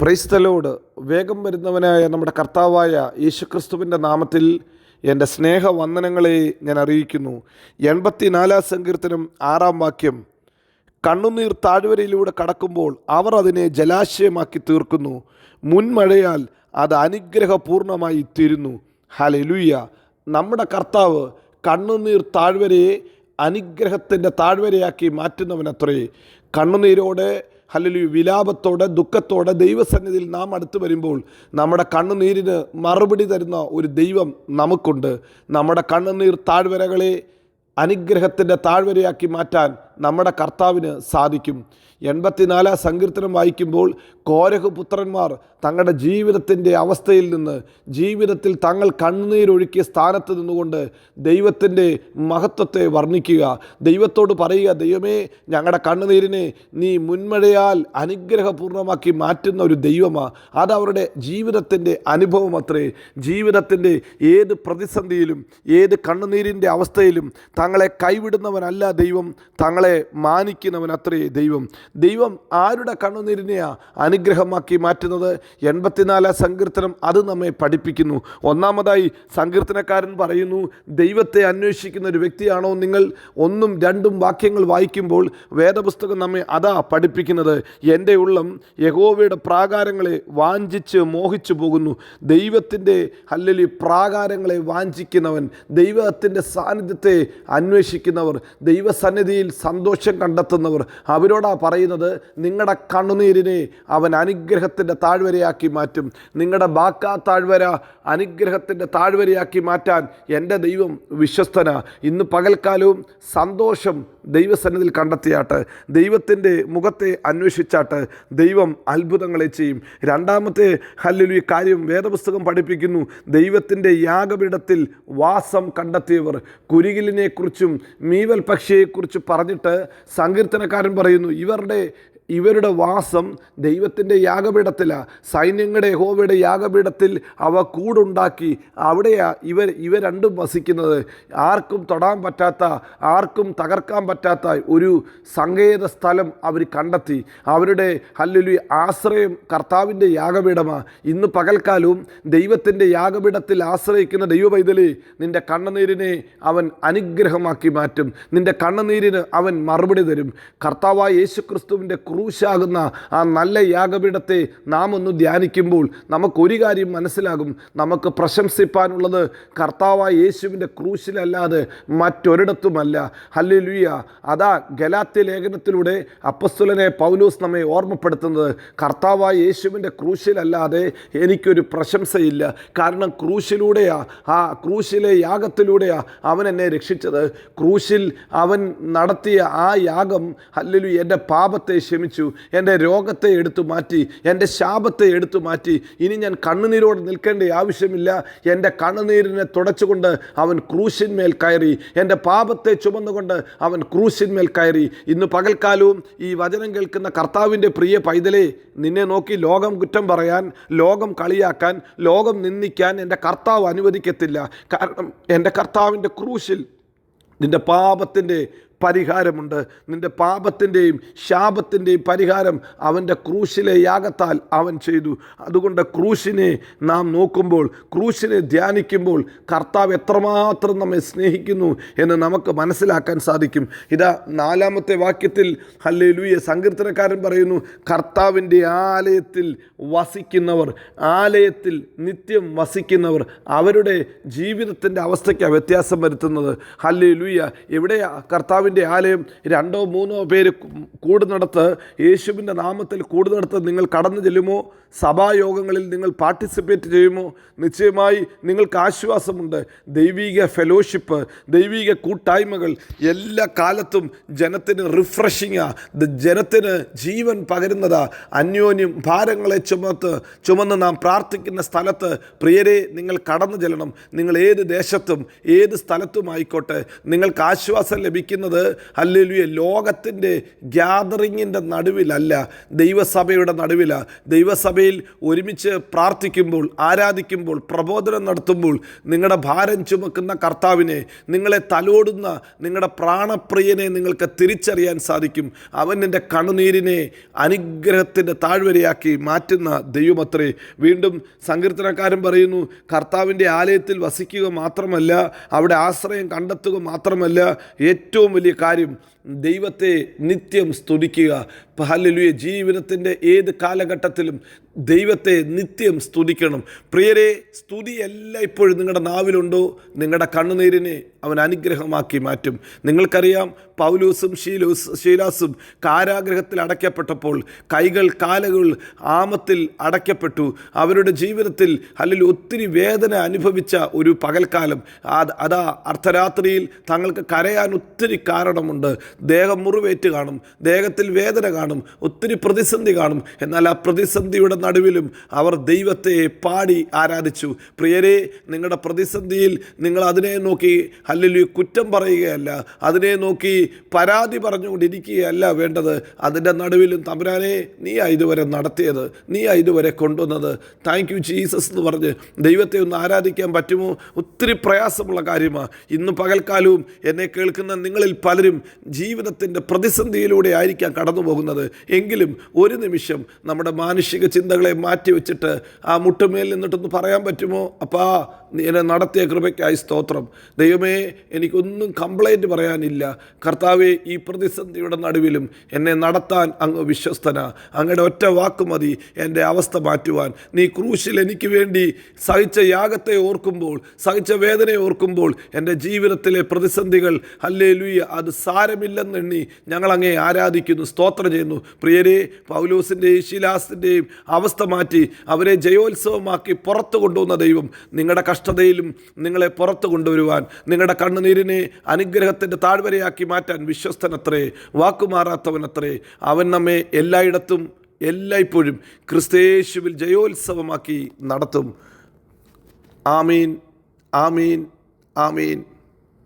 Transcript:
Praise the Lord വേഗം വരുന്നവനായ നമ്മുടെ കർത്താവായ യേശുക്രിസ്തുവിന്റെ നാമത്തിൽ എന്റെ സ്നേഹവന്ദനങ്ങളെ ഞാൻ അറിയിക്കുന്നു. എൺപത്തിനാലാം സങ്കീർത്തനം ആറാം വാക്യം. കണ്ണുനീർ താഴ്വരയിലൂടെ കടക്കുമ്പോൾ അവർ അതിനെ ജലാശയമാക്കി തീർക്കുന്നു. മുൻമഴയാൽ അത് അനുഗ്രഹപൂർണമായി തീരുന്നു. ഹലലുയ്യ നമ്മുടെ കർത്താവ് കണ്ണുനീർ താഴ്വരയെ അനുഗ്രഹത്തിന്റെ താഴ്വരയാക്കി മാറ്റുന്നവനത്രേ. കണ്ണുനീരോടെ ഹല്ലലു വിലാപത്തോടെ ദുഃഖത്തോടെ ദൈവസന്നിധിയിൽ നാം അടുത്ത് വരുമ്പോൾ നമ്മുടെ കണ്ണുനീരിന് മറുപടി തരുന്ന ഒരു ദൈവം നമുക്കുണ്ട്. നമ്മുടെ കണ്ണുനീർ താഴ്വരകളെ അനുഗ്രഹത്തിന്റെ താഴ്വരയാക്കി മാറ്റാൻ നമ്മുടെ കർത്താവിന് സാധിക്കും. എൺപത്തിനാലാം സങ്കീർത്തനം വായിക്കുമ്പോൾ കോരഹ് പുത്രന്മാർ തങ്ങളുടെ ജീവിതത്തിന്റെ അവസ്ഥയിൽ നിന്ന് ജീവിതത്തിൽ തങ്ങൾ കണ്ണുനീരൊഴുക്കിയ സ്ഥാനത്ത് നിന്നുകൊണ്ട് ദൈവത്തിന്റെ മഹത്വത്തെ വർണിക്കുക. ദൈവത്തോട് പറയുക ദൈവമേ ഞങ്ങളുടെ കണ്ണുനീരിനെ നീ മുൻമഴയാൽ അനുഗ്രഹപൂർണമാക്കി മാറ്റുന്ന ഒരു ദൈവമാണ് അതവരുടെ ജീവിതത്തിന്റെ അനുഭവം അത്രേ. ജീവിതത്തിന്റെ ഏത് പ്രതിസന്ധിയിലും ഏത് കണ്ണുനീരിന്റെ അവസ്ഥയിലും തങ്ങളെ കൈവിടുന്നവനല്ല ദൈവം. തങ്ങളെ മാനിക്കുന്നവൻ അത്രേ ദൈവം. ദൈവം ആരുടെ കണ്ണുനീരിനെയാണ് അനുഗ്രഹമാക്കി മാറ്റുന്നത്? എൺപത്തിനാലാം സങ്കീർത്തനം അത് നമ്മെ പഠിപ്പിക്കുന്നു. ഒന്നാമതായി സങ്കീർത്തനക്കാരൻ പറയുന്നു ദൈവത്തെ അന്വേഷിക്കുന്ന ഒരു വ്യക്തിയാണോ നിങ്ങൾ? ഒന്നും രണ്ടും വാക്യങ്ങൾ വായിക്കുമ്പോൾ വേദപുസ്തകം നമ്മെ അതാ പഠിപ്പിക്കുന്നത്. എന്റെ ഉള്ളം യഹോവയുടെ പ്രാകാരങ്ങളെ വാഞ്ചിച്ച് മോഹിച്ചു പോകുന്നു. ദൈവത്തിന്റെ അല്ലെങ്കിൽ പ്രാകാരങ്ങളെ വാഞ്ചിക്കുന്നവൻ ദൈവത്തിന്റെ സാന്നിധ്യത്തെ അന്വേഷിക്കുന്നവർ ദൈവസന്നിധിയിൽ സന്തോഷം കണ്ടെത്തുന്നവർ. അവരോടാ പറയുന്നത് നിങ്ങളുടെ കണ്ണുനീരിനെ അവൻ അനുഗ്രഹത്തിന്റെ താഴ്വരയാക്കി മാറ്റും. നിങ്ങളുടെ ബാക്കാ താഴ്വര അനുഗ്രഹത്തിന്റെ താഴ്വരയാക്കി മാറ്റാൻ എന്റെ ദൈവം വിശ്വസ്തന. ഇന്ന് പകൽക്കാലവും സന്തോഷം ദൈവസന്നിധിയിൽ കണ്ടെത്തിയാട്ട്. ദൈവത്തിന്റെ മുഖത്തെ അന്വേഷിച്ചാട്ട് ദൈവം അത്ഭുതങ്ങളെ ചെയ്യും. രണ്ടാമത്തെ ഹല്ലിലു കാര്യം വേദപുസ്തകം പഠിപ്പിക്കുന്നു. ദൈവത്തിന്റെ യാഗപീഠത്തിൽ വാസം കണ്ടെത്തിയവർ. കുരുകിലിനെക്കുറിച്ചും മീവൽ പക്ഷിയെക്കുറിച്ച് പറഞ്ഞിട്ട് സങ്കീർത്തനക്കാരൻ പറയുന്നു ഇവരുടെ ഇവരുടെ വാസം ദൈവത്തിന്റെ യാഗപീഠത്തിലാണ് സൈന്യങ്ങളുടെ ഹോവയുടെ യാഗപീഠത്തിൽ അവ കൂടുണ്ടാക്കി അവിടെയാണ് ഇവർ ഇവ രണ്ടും വസിക്കുന്നത്. ആർക്കും തൊടാൻ പറ്റാത്ത ആർക്കും തകർക്കാൻ പറ്റാത്ത ഒരു സങ്കേത സ്ഥലം അവർ കണ്ടെത്തി. അവരുടെ ഹല്ലുലി ആശ്രയം കർത്താവിന്റെ യാഗപീഠമാണ് ഇന്ന് പകൽക്കാലവും ദൈവത്തിന്റെ യാഗപീഠത്തിൽ ആശ്രയിക്കുന്ന ദൈവപൈതലി നിന്റെ കണ്ണുനീരിനെ അവൻ അനുഗ്രഹമാക്കി മാറ്റും. നിന്റെ കണ്ണുനീരിന് അവൻ മറുപടി തരും. കർത്താവായ യേശുക്രിസ്തുവിന്റെ ക്രൂശാകുന്ന ആ നല്ല യാഗപീഠത്തെ നാം ഒന്ന് ധ്യാനിക്കുമ്പോൾ നമുക്കൊരു കാര്യം മനസ്സിലാകും. നമുക്ക് പ്രശംസിപ്പാനുള്ളത് കർത്താവായ യേശുവിന്റെ ക്രൂശിലല്ലാതെ മറ്റൊരിടത്തുമല്ല. ഹല്ലേലൂയ. അതാ ഗലാത്യ ലേഖനത്തിലൂടെ അപ്പസ്തുലനെ പൗലൂസ് നമ്മെ ഓർമ്മപ്പെടുത്തുന്നത്. കർത്താവായ യേശുവിന്റെ ക്രൂശിലല്ലാതെ എനിക്കൊരു പ്രശംസയില്ല. കാരണം ക്രൂശിലൂടെയാ ആ ക്രൂശിലെ യാഗത്തിലൂടെയാ അവൻ എന്നെ രക്ഷിച്ചത്. ക്രൂശിൽ അവൻ നടത്തിയ ആ യാഗം ഹല്ലലു എന്റെ പാപത്തെ ക്ഷമിച്ചു. എന്റെ രോഗത്തെ എടുത്തു മാറ്റി എന്റെ ശാപത്തെ എടുത്തു മാറ്റി. ഇനി ഞാൻ കണ്ണുനീരോട് നിൽക്കേണ്ട ആവശ്യമില്ല. എന്റെ കണ്ണുനീരിനെ തുടച്ചുകൊണ്ട് അവൻ ക്രൂശിന്മേൽ കയറി. എന്റെ പാപത്തെ ചുമന്നുകൊണ്ട് അവൻ ക്രൂശിന്മേൽ കയറി. ഇന്ന് പകൽക്കാലവും ഈ വചനം കേൾക്കുന്ന കർത്താവിന്റെ പ്രിയ പൈതലേ നിന്നെ നോക്കി ലോകം കുറ്റം പറയാൻ ലോകം കളിയാക്കാൻ ലോകം നിന്ദിക്കാൻ എന്റെ കർത്താവ് അനുവദിക്കത്തില്ല. കാരണം എന്റെ കർത്താവിന്റെ ക്രൂശിൽ നിന്റെ പാപത്തിന്റെ പരിഹാരമുണ്ട്. നിന്റെ പാപത്തിന്റെയും ശാപത്തിന്റെയും പരിഹാരം അവന്റെ ക്രൂശിലെ യാഗത്താൽ അവൻ ചെയ്തു. അതുകൊണ്ട് ക്രൂശിനെ നാം നോക്കുമ്പോൾ ക്രൂശിനെ ധ്യാനിക്കുമ്പോൾ കർത്താവ് എത്രമാത്രം നമ്മെ സ്നേഹിക്കുന്നു എന്ന് നമുക്ക് മനസ്സിലാക്കാൻ സാധിക്കും. ഇതാ നാലാമത്തെ വാക്യത്തിൽ ഹല്ലേ ലൂയ സങ്കീർത്തനക്കാരൻ പറയുന്നു കർത്താവിന്റെ ആലയത്തിൽ വസിക്കുന്നവർ ആലയത്തിൽ നിത്യം വസിക്കുന്നവർ അവരുടെ ജീവിതത്തിന്റെ അവസ്ഥയ്ക്കാണ് വ്യത്യാസം വരുത്തുന്നത്. ഹല്ലേ ലൂയ എവിടെയാ ആലയം രണ്ടോ മൂന്നോ പേര് കൂടുന്നിടത്ത് യേശുവിന്റെ നാമത്തിൽ കൂടുന്നിടത്ത് നിങ്ങൾ കടന്നു ചെല്ലുമോ? സഭായോഗങ്ങളിൽ നിങ്ങൾ പാർട്ടിസിപ്പേറ്റ് ചെയ്യുമോ? നിശ്ചയമായി നിങ്ങൾക്ക് ആശ്വാസമുണ്ട്. ദൈവിക ഫെലോഷിപ്പ് ദൈവിക കൂട്ടായ്മകൾ എല്ലാ കാലത്തും ജനത്തിന് റിഫ്രഷിങ്ങാ. ജനത്തിന് ജീവൻ പകരുന്നതാ. അന്യോന്യം ഭാരങ്ങളെ ചുമത്ത് ചുമന്ന് നാം പ്രാർത്ഥിക്കുന്ന സ്ഥലത്ത് പ്രിയരെ നിങ്ങൾ കടന്നു ചെല്ലണം. നിങ്ങൾ ഏത് ദേശത്തും ഏത് സ്ഥലത്തും ആയിക്കോട്ടെ. നിങ്ങൾക്ക് ആശ്വാസം ലഭിക്കുന്നത് ഹല്ലേലൂയ ലോകത്തിന്റെ ഗ്യാതറിങ്ങിന്റെ നടുവിലല്ല ദൈവസഭയുടെ നടുവിലാണ് ദൈവസഭയിൽ ഒരുമിച്ച് പ്രാർത്ഥിക്കുമ്പോൾ ആരാധിക്കുമ്പോൾ പ്രബോധനം നടത്തുമ്പോൾ നിങ്ങളുടെ ഭാരം ചുമക്കുന്ന കർത്താവിനെ നിങ്ങളെ തലോടുന്ന നിങ്ങളുടെ പ്രാണപ്രിയനെ നിങ്ങൾക്ക് തിരിച്ചറിയാൻ സാധിക്കും. അവൻ എന്റെ കണ്ണുനീരിനെ അനുഗ്രഹത്തിന്റെ താഴ്വരയാക്കി മാറ്റുന്ന ദൈവമത്രേ. വീണ്ടും സങ്കീർത്തനക്കാരൻ പറയുന്നു കർത്താവിന്റെ ആലയത്തിൽ വസിക്കുക മാത്രമല്ല അവിടെ ആശ്രയം കണ്ടെത്തുക മാത്രമല്ല ഏറ്റവും വലിയ കാര്യം ദൈവത്തെ നിത്യം സ്തുതിക്കുക. ഹല്ലേലൂയ ജീവിതത്തിന്റെ ഏത് കാലഘട്ടത്തിലും ദൈവത്തെ നിത്യം സ്തുതിക്കണം. പ്രിയരെ സ്തുതി എല്ലാം ഇപ്പോഴും നിങ്ങളുടെ നാവിലുണ്ടോ? നിങ്ങളുടെ കണ്ണുനീരിനെ അവൻ അനുഗ്രഹമാക്കി മാറ്റും. നിങ്ങൾക്കറിയാം പൗലൂസും ഷീലൂസ് ഷീലാസും കാരാഗ്രഹത്തിൽ അടയ്ക്കപ്പെട്ടപ്പോൾ കൈകൾ കാലുകൾ ആമത്തിൽ അടയ്ക്കപ്പെട്ടു. അവരുടെ ജീവിതത്തിൽ അല്ലെങ്കിൽ ഒത്തിരി വേദന അനുഭവിച്ച ഒരു പകൽക്കാലം. അതാ അർദ്ധരാത്രിയിൽ തങ്ങൾക്ക് കരയാൻ ഒത്തിരി കാരണമുണ്ട്. ദേഹം മുറിവേറ്റ് കാണും. ദേഹത്തിൽ വേദന കാണും. ഒത്തിരി പ്രതിസന്ധി കാണും. എന്നാൽ ആ പ്രതിസന്ധിയുടെ നടുവിലും അവർ ദൈവത്തെ പാടി ആരാധിച്ചു. പ്രിയരെ നിങ്ങളുടെ പ്രതിസന്ധിയിൽ നിങ്ങൾ അതിനെ നോക്കി അല്ലെങ്കിൽ കുറ്റം പറയുകയല്ല. അതിനെ നോക്കി പരാതി പറഞ്ഞുകൊണ്ടിരിക്കുകയല്ല വേണ്ടത്. അതിന്റെ നടുവിലും തമ്പുരാനെ നീ ഇതുവരെ നടത്തിയത് നീ ഇതുവരെ കൊണ്ടുവന്നത്. താങ്ക് യു ജീസസ് എന്ന് പറഞ്ഞ് ദൈവത്തെ ഒന്ന് ആരാധിക്കാൻ പറ്റുമോ? ഒത്തിരി പ്രയാസമുള്ള കാര്യമാണ് ഇന്ന് പകൽക്കാലവും എന്നെ കേൾക്കുന്ന നിങ്ങളിൽ പലരും ജീവിതത്തിന്റെ പ്രതിസന്ധിയിലൂടെ ആയിരിക്കാം കടന്നു പോകുന്നത് എങ്കിലും ഒരു നിമിഷം നമ്മുടെ മാനുഷിക ചിന്തകളെ മാറ്റി വെച്ചിട്ട് ആ മുട്ടുമേൽ നിന്നിട്ടൊന്ന് പറയാൻ പറ്റുമോ? അപ്പാ എന്നെ നടത്തിയ കൃപയ്ക്കായി സ്തോത്രം. ദൈവമേ എനിക്കൊന്നും കംപ്ലൈന്റ് പറയാനില്ല. കർത്താവെ ഈ പ്രതിസന്ധിയുടെ നടുവിലും എന്നെ നടത്താൻ അങ്ങ് വിശ്വസ്തന. അങ്ങയുടെ ഒറ്റ വാക്ക് മതി എന്റെ അവസ്ഥ മാറ്റുവാൻ. നീ ക്രൂശിൽ എനിക്ക് വേണ്ടി സഹിച്ച യാഗത്തെ ഓർക്കുമ്പോൾ സഹിച്ച വേദനയെ ഓർക്കുമ്പോൾ എന്റെ ജീവിതത്തിലെ പ്രതിസന്ധികൾ അല്ലേ ലൂയ അത് സാരമില്ലെന്നെണ്ണി ഞങ്ങൾ അങ്ങേ ആരാധിക്കുന്നു സ്തോത്രം ചെയ്യുന്നു. പ്രിയരെ പൗലോസിന്റെയും ശിലാസിന്റെയും അവസ്ഥ മാറ്റി അവരെ ജയോത്സവമാക്കി പുറത്തു കൊണ്ടുവന്ന ദൈവം നിങ്ങളുടെ കഷ്ടതയിലും നിങ്ങളെ പുറത്തു കൊണ്ടുവരുവാൻ നിങ്ങളുടെ കണ്ണുനീരിനെ അനുഗ്രഹത്തിന്റെ താഴ്വരയാക്കി മാറ്റാൻ വിശ്വസ്തനത്രേ വാക്കുമാറാത്തവനത്രേ. അവൻ നമ്മെ എല്ലായിടത്തും എല്ലായ്പ്പോഴും ക്രിസ്തേശുവിൽ ജയോത്സവമാക്കി നടത്തും. ആമീൻ ആമീൻ ആമീൻ.